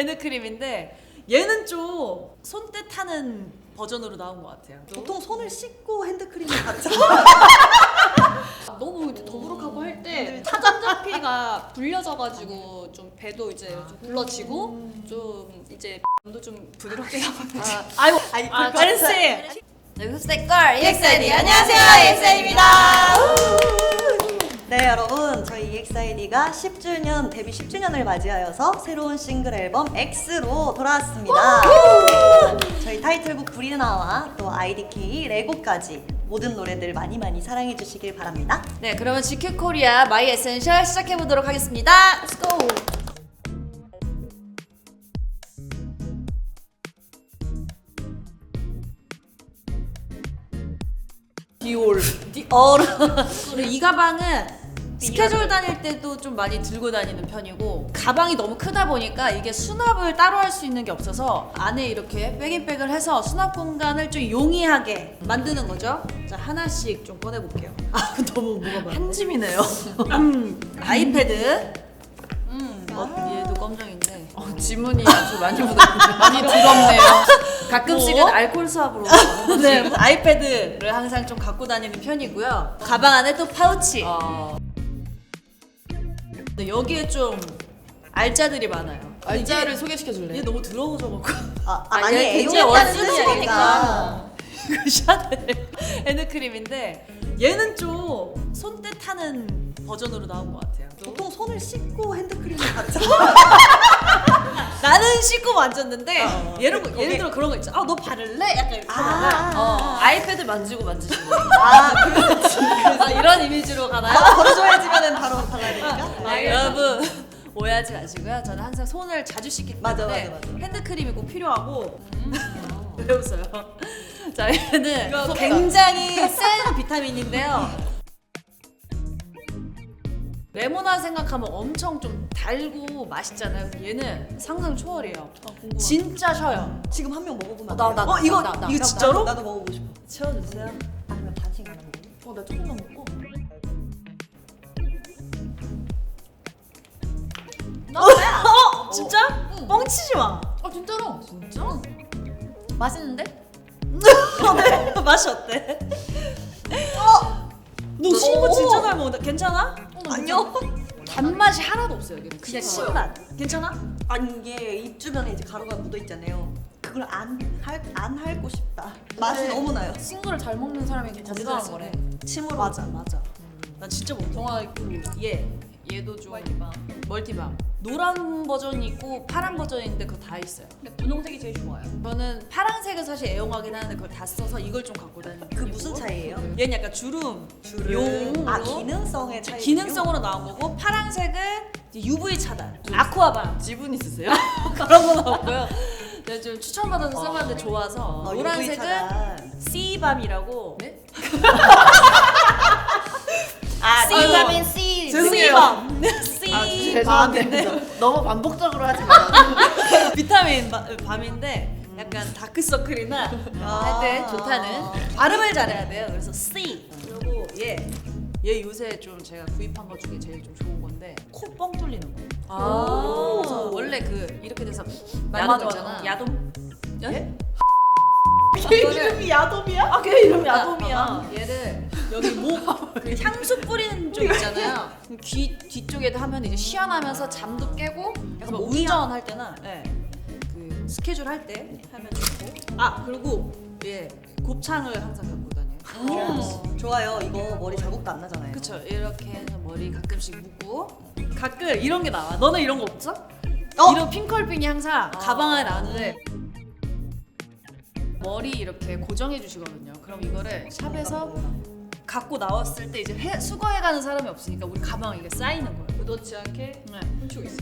핸드크림인데 얘는 좀 손때 타는 버전으로 나온 것 같아요. 보통 손을 씻고 핸드크림을 받죠. 너무 이제 더부룩하고 할때 차전자피가 불려져가지고 좀 배도 이제 좀 불러지고 좀 이제 도좀 부드럽게 아, 아이고, 아니, 아, 제렌씨. 네, 흑색걸 EXID. 안녕하세요, EXID입니다. 네 여러분 저희 EXID가 10주년 데뷔 10주년을 맞이하여서 새로운 싱글 앨범 X로 돌아왔습니다. 저희 타이틀곡 브리나와 또 IDK 레고까지 모든 노래들 많이 많이 사랑해 주시길 바랍니다. 네, 그러면 GQ 코리아 마이 에센셜 시작해 보도록 하겠습니다. Let's go. 디올. 디올. 이 가방은 스케줄 다닐 때도 좀 많이 들고 다니는 편이고 가방이 너무 크다 보니까 이게 수납을 따로 할 수 있는 게 없어서 안에 이렇게 백인백을 해서 수납 공간을 좀 용이하게 만드는 거죠. 자 하나씩 좀 꺼내 볼게요. 아 너무 뭐가 많아. 한 짐이네요. 음, 아이패드. 음, 어, 얘도 검정인데. 어, 지문이 아주 많이 묻었는데 많이 더럽네요. 가끔씩은 뭐? 알코올 수압으로. 네, 뭐 아이패드를 항상 좀 갖고 다니는 편이고요. 가방 안에 또 파우치. 근데 여기에 좀 알짜들이 많아요. 알짜를 소개시켜 줄래? 얘 너무 더러워져갖고. 아, 아, 아니, 얘 애용했다는 뜻이니까. 그 샤넬 핸드크림인데 얘는 좀 손때 타는 버전으로 나온 것 같아요. 보통 손을 씻고 핸드크림을 받죠. 나는 씻고 만졌는데 어, 예를, 그- 예를 거기- 들어 그런 거 있죠. 아 너 바를래? 약간 이렇게 아. 하다가 어, 아이패드 만지고 만지시는 거 아, 그 아, 이런 이미지로 가나요? 걸어줘야지면은 바로 발라야 되니까. 아, 여러분 오해하지 마시고요. 저는 항상 손을 자주 씻기 때문에 맞아, 맞아, 맞아. 핸드크림이 꼭 필요하고 왜 웃어요? 자 얘는. 굉장히 센 비타민인데요. 레모나 생각하면 엄청 좀 달고 맛있잖아요. 얘는 상상 초월이에요. 진짜 셔요. 지금 한 명 먹어보면 안 나, 돼요? 나, 어 나, 이거 나, 나, 이거 나- 진짜로? 나도, 나도 먹어보고 싶어. 채워주세요. 아니면 반씩 나눠 먹어. 어나 조금만 먹고 어 진짜? 뻥치지 마. 아 진짜로? 진짜? 맛있는데? 맛이 어때? 어? 너 오. 진짜 잘 먹는다. 괜찮아? 아니요. 단맛이 하나도 없어요. 여기는 그냥 진짜요? 신맛. 괜찮아? 아니 이게 입 주변에 이제 가루가 묻어 있잖아요. 그걸 안할안 핥고 싶다. 맛이 네. 너무 나요. 친구를 잘 먹는 사람이 건강한 진짜 거래 침으로 맞아 맞아. 난 진짜 못 먹어. 정화 있고 얘 얘도 좀 멀티밤. 노란 버전이 있고 파란 버전이 있는데 그거 다 있어요. 근데 분홍색이 제일 좋아요 저는 파란색을 사실 애용하긴 하는데 그걸 다 써서 이걸 좀 갖고 다니는 그. 무슨 차이예요? 얘는 약간 주름, 용, 아 기능성의 차이. 기능성으로 나온 거고 파란색은 이제 UV 차단, 아쿠아밤 지분 있으세요? 그런 건 없고요. 내가 좀 추천받아서 써봤는데 좋아서 어, 노란색은 C밤이라고 네? 아 C 비타민 C C밤 아, C밤인데 너무 반복적으로 하지 마 비타민 바- 밤인데 약간 다크서클이나 할 때 좋다는 발음을 잘해야 돼요. 그래서 C 그리고 얘. 얘 요새 좀 제가 구입한 것 중에 제일 좀 좋은 건데 코 뻥 뚫리는 거. 아. 그래서 원래 그 이렇게 돼서 말 야동. 있잖아. 야동. 예? 걔 이름이 야돔이야? 아, 걔 이름 야돔이야. 얘를 여기 목 그 향수 뿌리는 쪽 있잖아요. 귀 뒤쪽에다 하면 이제 시원하면서 잠도 깨고 약간 뭐 운전할 때나 예. 그 스케줄 할 때 하면 좋고. 아 그리고 얘 곱창을 항상 갖고 다녀요. 음, 좋아요. 이거 머리 자국도 안 나잖아요. 그쵸 이렇게 해서 머리 가끔씩 묶고 가끔 이런 게 나와. 너는 이런 거 없어? 어? 이런 핑컬핀이 항상 가방 안에 나는데 머리 이렇게 고정해 주시거든요. 그럼 이거를 샵에서 갖고 나왔을 때 이제 해, 수거해 가는 사람이 없으니까 우리 가방에 이게 쌓이는 거예요. 놓지 않게 네. 훔치고 있어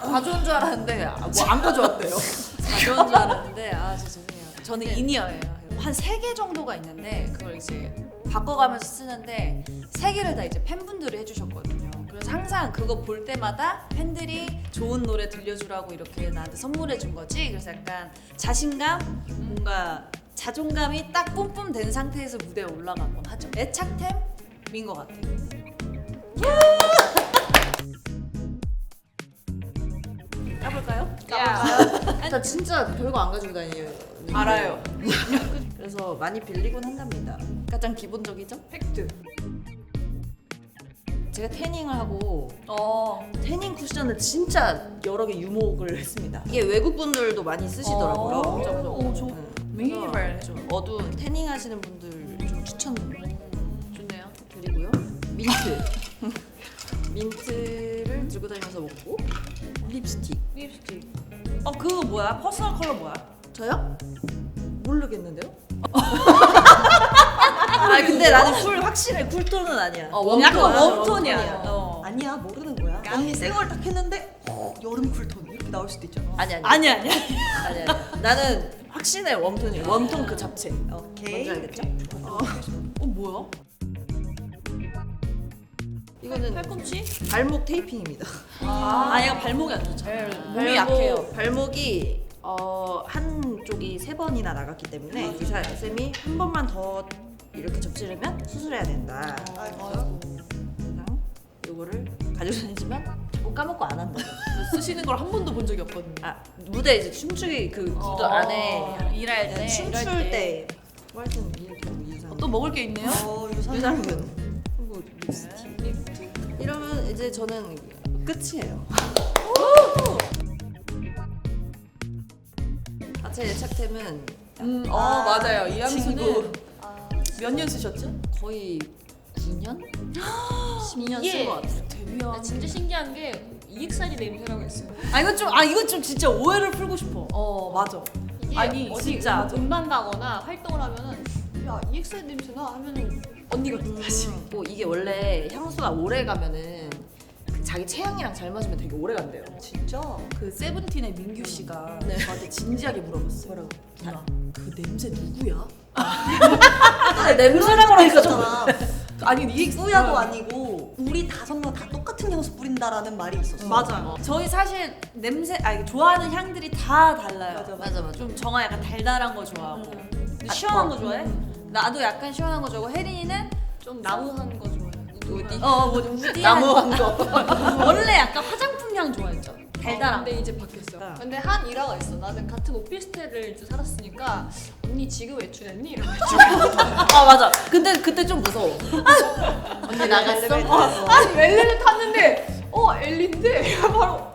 가져온 줄 알았는데 뭐 안 가져왔대요 가져온 줄 알았는데 아 죄송해요. 저는 이니어예요. 한 세 개 정도가 있는데 그걸 이제 바꿔가면서 쓰는데 세 개를 다 이제 팬분들이 해주셨거든요. 그래서 항상 그거 볼 때마다 팬들이 좋은 노래 들려주라고 이렇게 나한테 선물해 준 거지. 그래서 약간 자신감, 뭔가 자존감이 딱 뿜뿜 된 상태에서 무대에 올라가곤 하죠. 애착템인 것 같아요. 나 진짜 별거 안 가지고 다녀요. 알아요. 그래서 많이 빌리곤 한답니다. 가장 기본적이죠? 팩트. 제가 태닝을 하고 어. 태닝 쿠션을 진짜 여러 개 유목을 했습니다. 이게 외국 분들도 많이 쓰시더라고요. 어. 오, 좋- 응. 미니멀. 그래서 좀 어두운 태닝 하시는 분들 좀 추천 좋네요. 드리고요. 민트. 민트를 들고 다니면서 먹고 립스틱. 립스틱. 어 그거 뭐야? 퍼스널 컬러 뭐야? 저요? 모르겠는데요? 아 근데 나는 쿨 확실해 쿨톤은 아니야. 어, 웜톤, 약간 아, 웜톤이야. 웜톤이야. 어. 아니야 모르는 거야. 언니 생얼 딱 했는데 어, 여름 쿨톤 이렇게 나올 수도 있잖아. 아니 아니 아니. 아니 아니. 나는 확신해 웜톤이. 웜톤 그 자체. 오케이. 뭔지 알겠죠? 어 뭐야? 이거는 팔꿈치? 발목 테이핑입니다. 아, 아 얘가 발목이 안 좋죠. 몸이 발목- 약해요. 발목이 어, 한쪽이 세 번이나 나갔기 때문에 의사 쌤이 한 번만 더 이렇게 접지르면 수술해야 된다. 아이고. 그냥 요거를 가지고 다니지만 자꾸 까먹고 안 한다. 쓰시는 걸 한 번도 본 적이 없거든요. 아 무대 이제 춤추기 그 구도 어, 안에 일할 때 춤출 일할 때. 뭐 하여튼 이게. 어, 또 먹을 게 있네요. 어 유산. 유산균 그리고 립스틱. 이러면 이제 저는 끝이에요. 하체 예착템은 음, 어 아, 맞아요. 이 친구. 향수는 몇 년 쓰셨죠? 거의 9년? 12년 예. 쓴것 같아요. 나 데뷔한. 진짜 신기한 게 EXID 냄새라고 있어요. 아 이건 좀아 이건 좀 진짜 오해를 풀고 싶어. 어 맞아. 이게 아니, 어디 진짜. 음- 음반 가거나 활동을 하면은 야 EXID 냄새나 하면은 언니가 다시. 뭐 이게 원래 향수가 오래 가면은 그 자기 체형이랑 잘 맞으면 되게 오래 간대요. 진짜. 그 세븐틴의 민규 씨가 네. 저한테 진지하게 물어봤어요. 뭐라고? 누나 그 냄새 누구야? 아, 냄새라고 하니까 좀 아. 아니 이 뿌야도 아니고 우리 다섯 명 다 똑같은 향수 뿌린다라는 말이 있었어. 맞아요. 저희 사실 냄새 아 좋아하는 향들이 다 달라요. 맞아, 맞아 맞아. 좀 정아 약간 달달한 거 좋아하고 근데 시원한 거 좋아해? 나도 약간 시원한 거 좋아하고 혜린이는 좀 나무한 거 좋아해요. 우디. 어뭐 우디 나무한 거. 원래 약간 화장품 향 좋아했죠. 달달한. 근데 이제 바뀌었어. 근데 한 일화가 있어. 나는 같은 오피스텔을 이제 살았으니까 언니 지금 외출했니? 이러고 아 맞아. 근데 그때 좀 무서워. 언니 나갔어? 엘리베이터에서. 아니 엘리를 탔는데 어 엘리인데 바로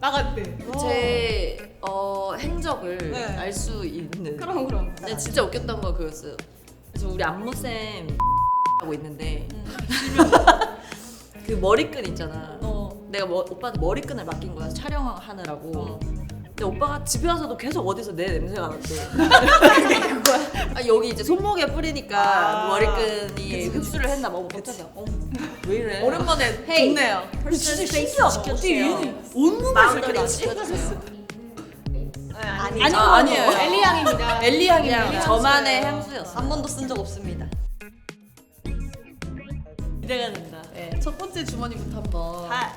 나갔대. 제 어, 행적을 네. 알 수 있는. 그럼 그럼. 근데 진짜 웃겼던 거 그거였어요. 그래서 우리 안무 쌤 하고 있는데 그 머리끈 있잖아. 어. 내가 뭐, 오빠한테 머리끈을 맡긴 거야 촬영하느라고. 근데 오빠가 집에 와서도 계속 어디서 내 냄새가 났대. 그게 그거야. 아, 여기 이제 손목에 뿌리니까 아. 머리끈이 흡수를 했나 봐. 어쩌다. 어, 왜 이래? 오랜만에 헤이. 좋네요. 진짜 신기하다. 어떻게 얘는 그렇게 다 씻어주세요. 아니. 아니, 아, 아니에요. 엘리 향입니다. 엘리. 그냥 저만의 향수였어. 한 번도 쓴 적 없습니다. 기대가 된다. 네, 첫 번째 주머니부터 한번. 아,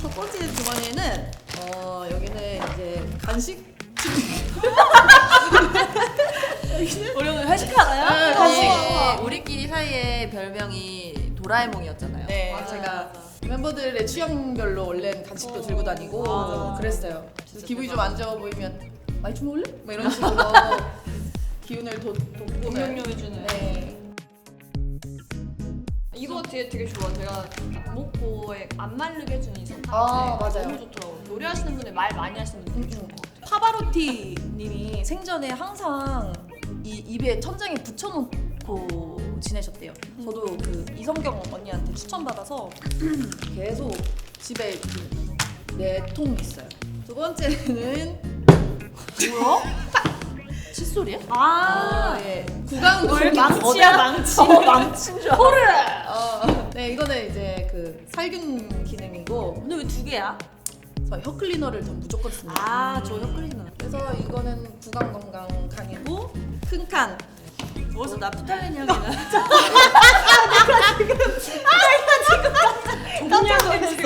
첫 번째 주머니는 어 여기는 이제 간식 우리 오늘 회식하나요? 아, 간식. 간식 우리끼리 사이에 별명이 도라에몽이었잖아요. 네. 아, 제가 멤버들의 취향별로 원래는 간식도 들고 다니고 맞아. 그랬어요. 그래서 기분이 좀 안 좋아 보이면 많이 좀 먹을래? 뭐 이런 식으로 기운을 돋, 돋고 동력요해주는. 네. 이거 되게 되게 좋아. 제가 목보에 안 마르게 해주는 이 사탕. 아, 맞아요. 너무 좋더라고. 노래하시는 분들 말 많이 하시는 분들 좋은 것 같아. 파바로티 님이 생전에 항상 이 입에 천장에 붙여놓고 지내셨대요. 저도 그 이성경 언니한테 추천받아서 계속 집에 네통 있어요. 두 번째는 뭐야? 칫솔이야? 아, 예. 구강 뭘 공기 망치야 망치. 망치인 줄 알아. 어, 네 이거는 이제 그 살균 기능이고 근데 왜 두 개야? 저 혀클리너를 전 무조건 씁니다. 아, 저 혀클리너. 그래서 이거는 구강 건강 강이고 큰 칸. 어디서 나프탈린 향이 나?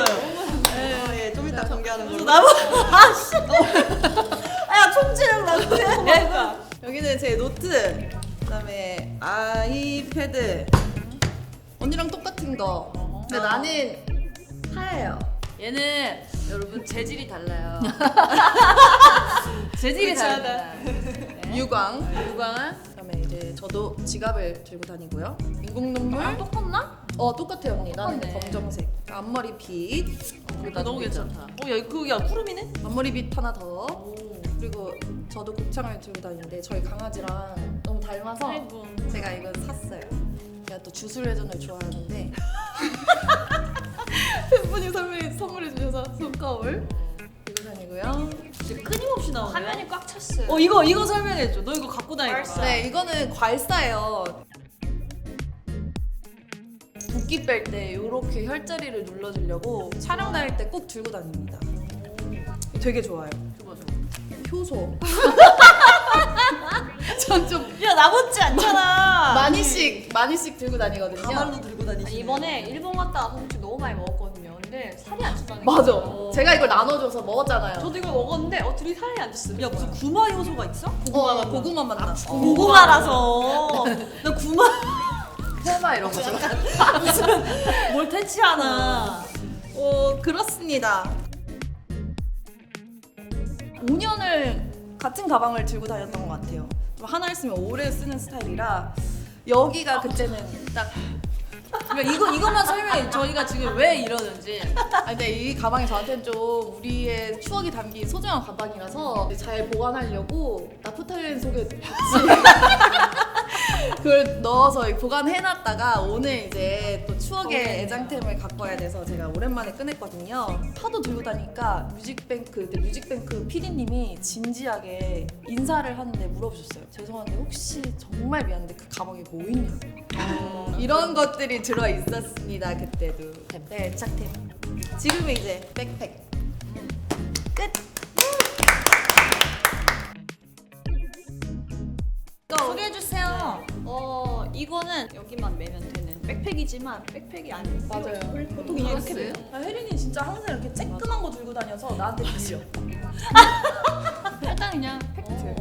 어, 예, 좀 이따 공개하는 걸로. 나무 아씨. 야 총질랑 나한테. 여기는 제 노트. 그다음에 아이패드. 언니랑 똑같은 거. 근데 나는 하얘요. 얘는 여러분 재질이 달라요. 재질이. 다릅니다. 네. 유광. 유광은 그다음에 이제 저도 지갑을 들고 다니고요. 인공 눈물. 똑같나? 어 똑같아요 언니. 나는 똑같네. 검정색. 앞머리 빗. 그리고 너무 괜찮다. 어, 야, 그게 쿠름이네? 앞머리 빗 하나 더. 그리고 저도 곱창을 들고 다니는데 저희 강아지랑 너무 닮아서 아이고. 제가 이거 샀어요. 제가 또 주술회전을 좋아하는데 팬분이 선물 선물해 주셔서 손거울 들고 다니고요. 진짜 끊임없이 나오네. 화면이 꽉 찼어요. 어, 이거, 이거 설명해 줘. 너 이거 갖고 다니까. 네, 이거는 괄사예요. 붓기 뺄 때 이렇게 혈자리를 눌러주려고 촬영 다닐 때 꼭 들고 다닙니다. 되게 좋아요. 줘봐 줘. 효소. 전 좀 야, 나 못지 않잖아. 많이씩 많이씩 들고 다니거든요. 가발로 들고 다니시네. 아니, 이번에 일본 갔다 와서 솔직히 너무 많이 먹었거든요. 근데 살이 안 쪘다는 게. 맞아. 제가 이걸 나눠줘서 먹었잖아요. 저도 이걸 먹었는데 어 둘이 살이 안 쪘어요. 야, 무슨 구마 요소가 있어? 어, 고구마 맛 나. 고구마라서. 나 구마. 테마 이런 거죠. 뭘 퇴치하나. 어, 그렇습니다. 5년을 같은 가방을 들고 다녔던 것 같아요. 좀 하나 있으면 오래 쓰는 스타일이라 여기가 그때는 딱 그러니까 이거 이것만 설명해. 저희가 지금 왜 이러는지. 아 근데 이 가방이 저한테는 좀 우리의 추억이 담긴 소중한 가방이라서 잘 보관하려고 나프탈렌 속에 같이 그걸 넣어서 보관해놨다가 오늘 이제 또 추억의 애장템을 갖고 와야 돼서 제가 오랜만에 꺼냈거든요. 하도 들고 다니까 뮤직뱅크 그때 뮤직뱅크 PD님이 진지하게 인사를 하는데 물어보셨어요. 죄송한데 혹시 정말 미안한데 그 가방에 뭐 있냐고. 이런 것들이 들어 있었습니다 그때도. 네, 애착템. 지금은 이제 백팩. 이거는 여기만 매면 되는 백팩이지만 백팩이 아니에요. 맞아요. 보통 이렇게 매요. 아, 혜린이 진짜 항상 이렇게 쬐끄만 거 들고 다녀서 나한테 빌려. 일단 그냥 팩트.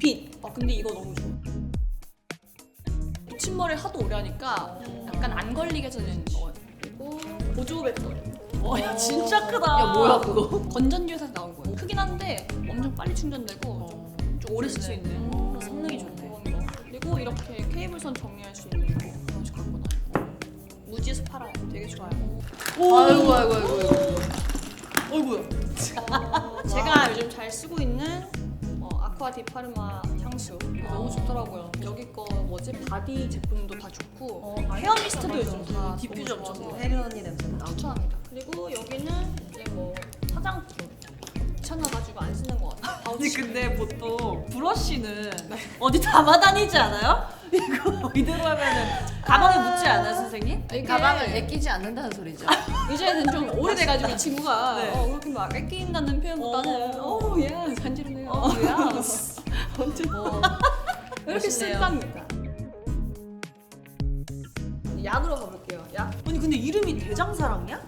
빛. 아 근데 이거 너무 좋아. 붙임머리 하도 오래 하니까 약간 안 걸리게 해주는 거. 그리고 보조 배터리. 와, 야, 진짜 크다. 야 뭐야 그거? 건전지에서 나온 거예요. 크긴 한데 엄청 빨리 충전되고 좀 오래 쓸 수 있는. 그리고 이렇게 케이블선 정리할 수 있는 거 갖고 다니고 무지에서 팔아요. 되게 좋아요. 아이고 아이고 아이고. 어이구야. 제가 요즘 잘 쓰고 있는 어, 아쿠아 디파르마 향수 이거 너무 좋더라고요. 여기 거 뭐지 바디 제품도 다 좋고 헤어 미스트도 요즘 다 디퓨저 너무 엄청 좋아서 혜리 언니 냄새 나. 추천합니다. 그리고 여기는 이제 뭐 화장품 귀찮아가지고 안 쓰는 것 같아요. 아니. 근데 보통 브러쉬는 어디 담아 다니지 않아요? 이거 이대로 하면은 가방에 묻지 않아요, 선생님? 이게 가방을 애끼지 않는다는 소리죠. 이제는 좀 오래돼가지고 이 친구가 네. 어, 그렇게 막 뺏긴다는 표현보다는 어. 어우 야 간지럽네요. 어, 야 언제 뭐 이렇게 멋있네요. 쓴답니다. 약으로 가볼게요. 약. 아니 근데 이름이 대장사랑이야?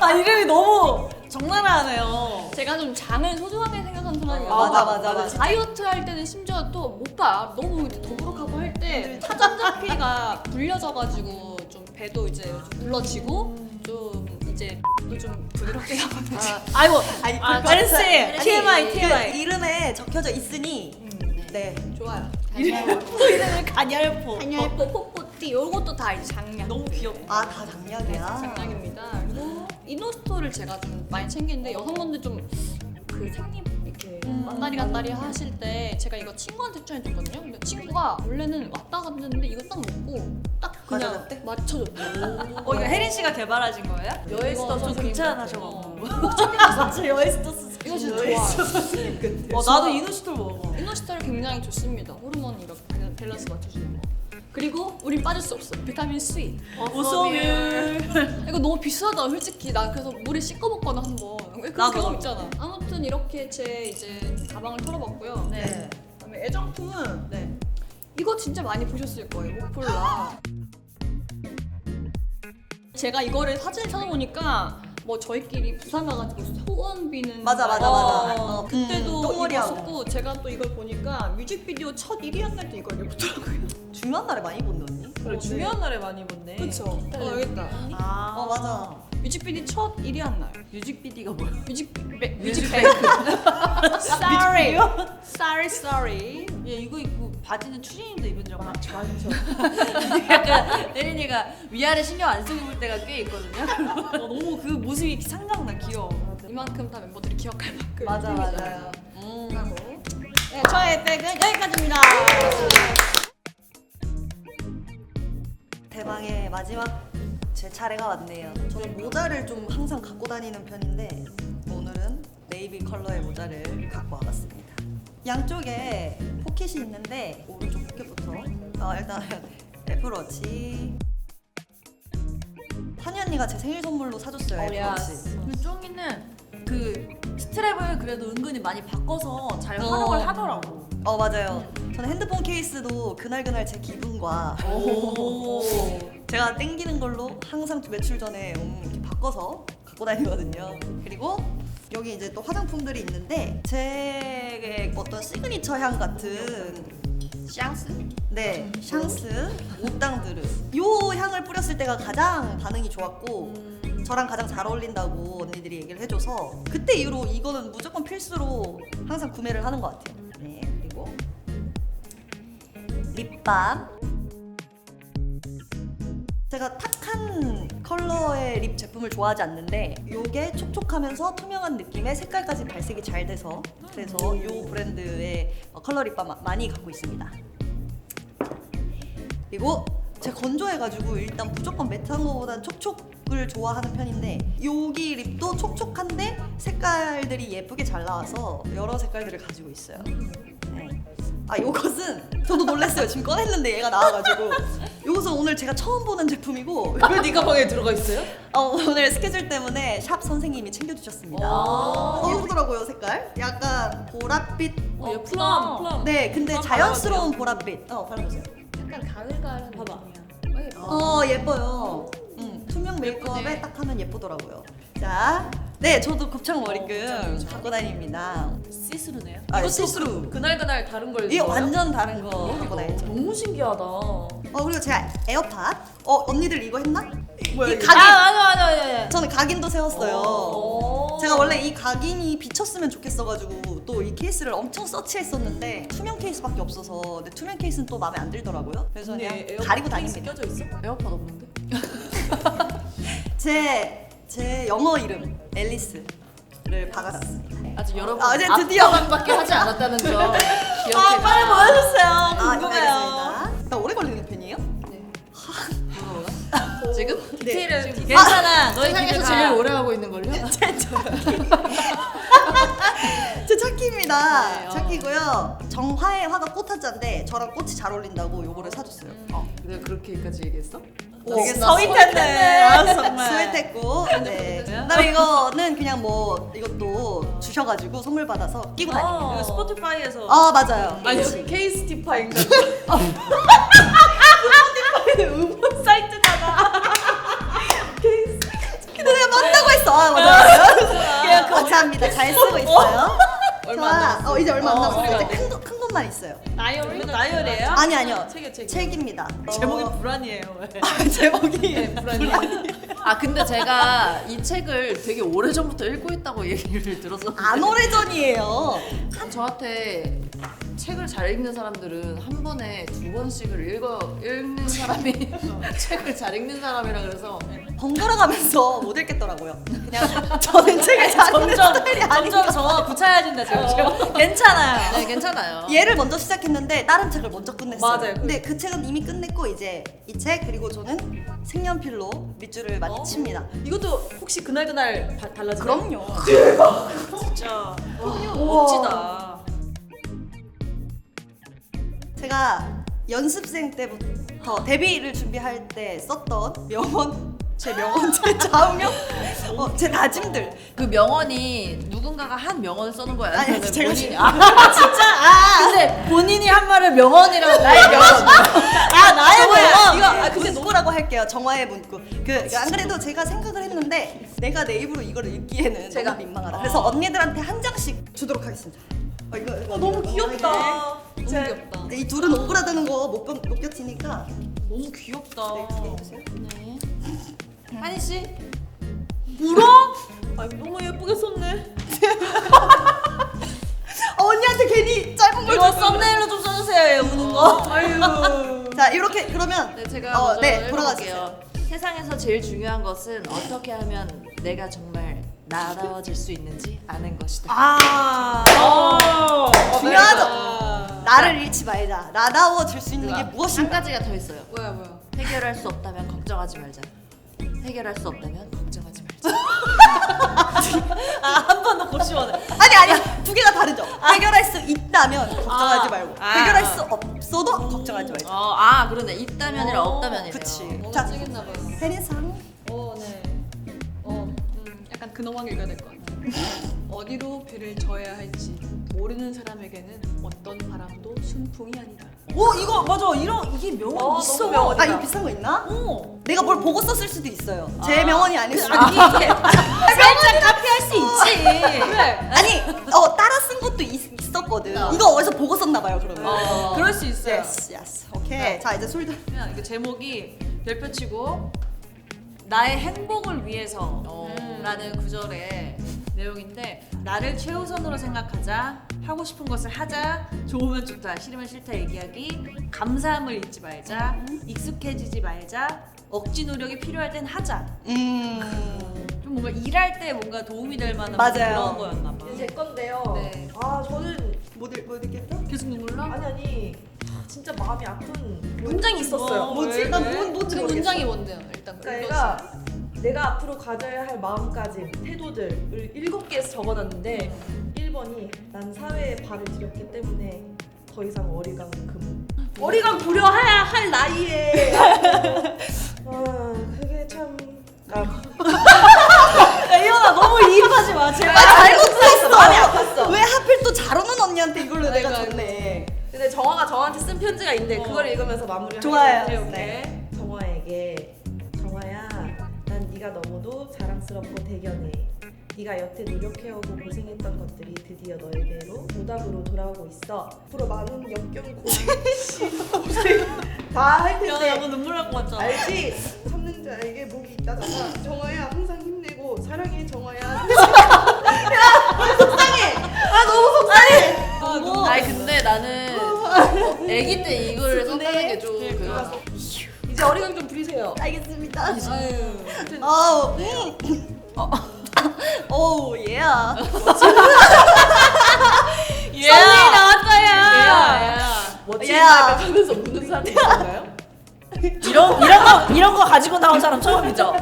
아 이름이 너무 적나라하네요. 제가 좀 장을 소중하게 생각하는 사람이에요. 아, 맞아, 맞아, 맞아. 다이어트 할 때는 심지어 또 못 봐. 너무 이제 더부룩하고 할 때 타잔자피가 불려져가지고 좀 배도 이제 좀 불러지고 좀 이제 좀 부드럽게 나가면 아, 아이고, 아니, 아, 그- 마린 씨, 아니, TMI, 그 TMI. 이름에 적혀져 있으니 네. 좋아요. 이름을 가냘포. 한얇고 뽀뽀띠 요것도 다 이제 장량. 너무 귀엽다. 아, 다 장약이야. 장량입니다. 이노스토를 제가 좀 많이 챙기는데 여성분들 좀 그 생립 이렇게 만나리 간다리 하실 때 제가 이거 친구한테 추천해줬거든요. 근데 친구가 원래는 왔다 갔는데 이거 딱 먹고 딱 그냥 맞아줬대? 맞춰줬대. 어 이거 혜린 씨가 개발하신 거예요? 여에스터 좀 선생님 극찬하셔가지고. 맞아, 여에스터 스 이거 진짜 좋아요. 어 나도 이누시톨 먹어. 이노스토를 굉장히 좋습니다. 호르몬 이렇게 밸- 밸런스 맞춰주는 거. 그리고 우린 빠질 수 없어. 비타민 C. 오소뮤. 이거 너무 비싸다 솔직히 나 그래서 물에 씻어 먹거나 한번 그런 나도. 경험 있잖아 아무튼 이렇게 제 이제 가방을 털어봤고요 네. 그다음에 애정품은 네. 이거 진짜 많이 보셨을 거예요 모폴라 제가 이거를 사진을 찾아보니까 뭐 저희끼리 부산 가가지고 소원 비는 맞아, 맞아, 날, 맞아. 어, 음, 그때도 똥머리 하고. 입었었고 제가 또 이걸 보니까 뮤직비디오 첫 1위 한 날도 이걸 입었더라고요 중요한 날에 많이 본다 언니. 그래 중요한 날에 많이 입었네. 그쵸. 어 여기 있다. 아. 어 맞아. 뮤직비디오 첫 1위 한 날. 뮤직비디오가 뭐야? 뮤직 배, 뮤직뱅크. sorry. sorry, sorry. 얘 이거 입고 바지는 추진이도 입은 적 많죠. 약간 혜린이가 위아래 신경 안 쓰고 입을 때가 꽤 있거든요. 어, 너무 그 모습이 생각나 귀여워. 이만큼 다 멤버들이 기억할 만큼. 맞아 맞아요. 하고. 네, 저의 백은 여기까지입니다. 대망의 마지막 제 차례가 왔네요. 저는 모자를 좀 항상 갖고 다니는 편인데 오늘은 네이비 컬러의 모자를 갖고 와봤습니다. 양쪽에 포켓이 있는데 오른쪽 포켓부터 어, 일단 애플워치 탄이 언니가 제 생일 선물로 사줬어요 애플워치. 그 쫑이는 그 스트랩을 그래도 은근히 많이 바꿔서 잘 활용을 하더라고. 어 맞아요. 저는 핸드폰 케이스도 그날 그날 제 기분과 오. 제가 땡기는 걸로 항상 매출 전에 음, 이렇게 바꿔서 갖고 다니거든요. 그리고 여기 이제 또 화장품들이 있는데 제 어떤 시그니처 향 같은 샹스? 네 샹스 옥당드르 요 향을 뿌렸을 때가 가장 반응이 좋았고 저랑 가장 잘 어울린다고 언니들이 얘기를 해줘서 그때 이후로 이거는 무조건 필수로 항상 구매를 하는 것 같아요. 네 그리고 립밤 제가 탁한 컬러의 립 제품을 좋아하지 않는데 이게 촉촉하면서 투명한 느낌의 색깔까지 발색이 잘 돼서 그래서 이 브랜드의 어, 컬러 립밤 마- 많이 갖고 있습니다. 그리고 제가 건조해가지고 일단 무조건 매트한 거보단 촉촉을 좋아하는 편인데 여기 립도 촉촉한데 색깔들이 예쁘게 잘 나와서 여러 색깔들을 가지고 있어요. 네. 아 요것은 저도 놀랐어요. 지금 꺼냈는데 얘가 나와가지고 요것은 오늘 제가 처음 보는 제품이고 왜 네 가 방에 들어가 있어요? 어, 오늘 스케줄 때문에 샵 선생님이 챙겨주셨습니다. 어, 예쁘더라고요 색깔. 약간 보랏빛. 어, 어, 플럼 플럼. 네, 근데 플럼 자연스러운 보랏빛. 어, 발라보세요. 약간 가을가을한 봐봐. 어 예뻐요. 음, 투명 메이크업에 딱 하면 예쁘더라고요. 자, 네 저도 곱창 머리끈 갖고 다닙니다. 시스루네요. 아, 이것도 시스루. 그 날 그날 다른 걸. 이게 넣어요? 완전 다른 거 갖고 다니죠. 너무 신기하다. 어 그리고 제가 에어팟. 어 언니들 이거 했나? 뭐야 이? 각인. 아, 아니요, 아니요, 아니요. 저는 각인도 세웠어요. 어. 제가 원래 이 각인이 비쳤으면 좋겠어가지고 또 이 케이스를 엄청 서치했었는데 투명 케이스밖에 없어서 근데 투명 케이스는 또 마음에 안 들더라고요. 그래서 그냥 가리고 다닙니다. 껴져 있어? 에어팟 없는데? 제, 제 영어 이름 앨리스를 박아놨습니다. 아직 여러분 아, 이제 드디어. 앞서만밖에 하지 않았다는 점 기억해. 아, 빨리 보여주세요. 아, 궁금해요. 나 오래 걸리는 편이에요? 지금? 네. 디테일은 괜찮아. 너희 세상에서 제일 가. 오래 하고 있는 걸요? 제 차키입니다. 네, 어. 차키고요. 정화의 화가 꽃화자인데 저랑 꽃이 잘 어울린다고 요거를 사줬어요. 어. 내가 그렇게까지 얘기했어? 나 스윗했네. 아, 정말. 스윗했고 네. 그다음에 이거는 그냥 뭐 이것도 주셔가지고 선물 받아서 끼고 다닙니다. 이거 스포티파이에서. 아 맞아요. 아니 케이스티파인가? 음원 사이트잖아. 근데 내가 맞다고 했어. 아 맞아요. 감사합니다. 잘 쓰고 있어요. 얼마 안 자, 남았어. 어 이제 얼마 안 어, 남았어요. 소리가 이제 안 큰, 거, 큰 것만 있어요. 이거 나열이에요? 아니 아니요. 책이야 책. 책입니다. 제목이 어, 불안이에요. 제목이 불안이에요. 아 근데 제가 이 책을 되게 오래 전부터 읽고 있다고 얘기를 들었었는데 안 오래전이에요. 저한테 책을 잘 읽는 사람들은 한 번에 두 번씩을 읽어 읽는 사람이 책을 잘 읽는 사람이라 그래서 번갈아가면서 못 읽겠더라고요. 그냥 저는 책을 잘 읽는 점점 스타일이 아니에요. 점점 저가 구차해진다 지금. 지금. 괜찮아요. 네 괜찮아요. 얘를 먼저 시작했는데 다른 책을 먼저 끝냈어요. 맞아요. 근데 그 책은 이미 끝냈고 이제 이 책 그리고 저는 색연필로 밑줄을 많이 어? 칩니다. 이것도 혹시 그날 그날 바- 달라지나요? 그럼요. 진짜 멋지다. 제가 연습생 때부터 데뷔를 준비할 때 썼던 명언 제 명언 제 좌우명? 어, 제 다짐들. 그 명언이 누군가가 한 명언을 써는 거야. 아니, 아니면 제가 본인이 아. 진짜 아. 근데 본인이 한 말을 명언이라고 나의 명언. 아 나의 명언. 이거, 아 근데 문구라고 할게요. 정화의 문구. 그안 그래도 제가 생각을 했는데 내가 내 입으로 이걸 읽기에는 제가- 민망하다. 그래서 언니들한테 한 장씩 주도록 하겠습니다. 어, 이거, 이거 너무 귀엽다. 너무 귀엽다. 이 둘은 오그라드는 거 못 못 겹치니까. 너무 귀엽다. 네, 해주세요. 네. 한희 씨? 울어? 아 너무 예쁘게 썼네. 어, 언니한테 괜히 짧은 걸 이거 줬어. 썸네일로 좀 써주세요. 얘 우는 거. 아유. 자 이렇게 그러면 네, 제가 어, 먼저 네, 해볼게요. 돌아가 주세요. 세상에서 제일 중요한 것은 어떻게 하면 내가 정말 나다워질 수 있는지 아는 것이다. 아. 어, 중요하죠. 나를 잃지 말자. 나다워질 수 있는 게한 무엇인가? 가지가 더 있어요. 뭐야 뭐야. 해결할 수 없다면 걱정하지 말자. 해결할 수 없다면 걱정하지 말자. 한번더 고시원해. 아니 아니 두 개가 다르죠. 해결할 수 있다면 걱정하지 아. 말고 아. 해결할 수 없어도 걱정하지 말자. 어, 아 그러네. 있다면이랑 없다면이래요. 그치. 뭔가 자, 봐요. 혜린상 어, 네. 어, 음, 약간 근엄하게 읽어야 될 것 같아요. 어디로 배를 져야 할지 모르는 사람에게는 어떤 바람도 순풍이 아니다. 오 이거 맞아. 이런 이게 명언 어, 있어. 너무 명언이다. 아 이거 비싼 거 있나? 어. 내가 뭘 보고 썼을 수도 있어요. 제 명언이 아닐 수도 아니 있고. 이게 살짝 카피할 수 있지. 아니 어 따라 쓴 것도 있, 있었거든. 이거 어디서 보고 썼나 봐요 그러면. 어. 그럴 수 있어요. 예스 예스. 오케이. 자 이제 술도. 그냥 이게 제목이 별표치고 나의 행복을 위해서 어. 라는 구절의 내용인데 나를 최우선으로 생각하자 하고 싶은 것을 하자 좋으면 좋다 싫으면 싫다 얘기하기 감사함을 잊지 말자 익숙해지지 말자 억지 노력이 필요할 땐 하자 음. 좀 뭔가 일할 때 뭔가 도움이 될 만한 맞아요. 그런 거였나 봐 제 건데요. 네. 아 저는 뭐들 뭐 느꼈다? 계속 눈물 나? 아니 아니 진짜 마음이 아픈 문장이 있었어요. 어, 뭐지? 왜, 난 왜? 뭔 뭔지 그 모르겠어. 문장이 뭔데요? 일단 그러니까. 얘가 내가 앞으로 가져야 할 마음가짐, 태도들을 일곱 개에서 적어놨는데 1번이 난 사회에 발을 들였기 때문에 더 이상 어리광 금. 어리광 부려야 할 나이에. 아 그게 참. 아, 이현아 너무 이입하지 마 제발 아 잘못 썼어. 마음이 아팠어. 왜 하필 또 잘 오는 언니한테 이걸로 내가 줬네. 근데 정화가 저한테 쓴 편지가 있는데 그걸 읽으면서 마무리를 좋아요. 네. 네가 너무도 자랑스럽고 대견해. 네가 여태 노력해오고 고생했던 것들이 드디어 너에게로 보답으로 돌아오고 있어. 앞으로 많은 역경 고생 다할 텐데. 너무 눈물 날 것 같잖아. 알지? 참는 자에게 복이 있다잖아. 정화야 항상 힘내고 사랑해 정화야. 너무 아니 근데 나는 아기 때 이거를 썼다는 게 좀 그, 이제 어리광 좀 부리세요 알겠습니다. 아유 아우. 음. 오 예. 예 나왔어요 멋진 야. 삶을 하면서 우는 사람이 있었나요? 이런 이런 거 이런 거 가지고 나온 사람 처음이죠.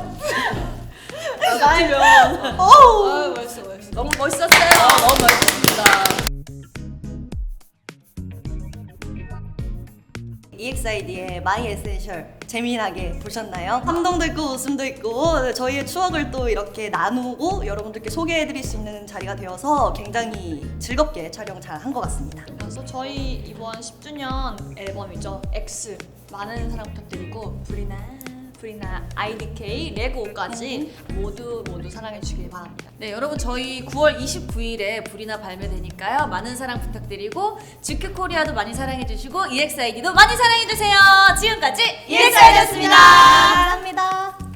나이면 어우. 아유 멋있어 멋있어. 너무 멋있었어요 아, 너무 멋있습 EXID의 마이 에센셜 재미나게 보셨나요? 감동도 있고 웃음도 있고 저희의 추억을 또 이렇게 나누고 여러분들께 소개해드릴 수 있는 자리가 되어서 굉장히 즐겁게 촬영 잘 한 것 같습니다. 그래서 저희 이번 10주년 앨범이죠 X 많은 사랑 부탁드리고 브리나 브리나 IDK 레고까지 모두 모두 사랑해 주길 바랍니다. 네 여러분 저희 9월 29일에 불이나 발매되니까요 많은 사랑 부탁드리고 즈큐 코리아도 많이 사랑해 주시고 EXID도 많이 사랑해 주세요 지금까지 EXID였습니다 감사합니다.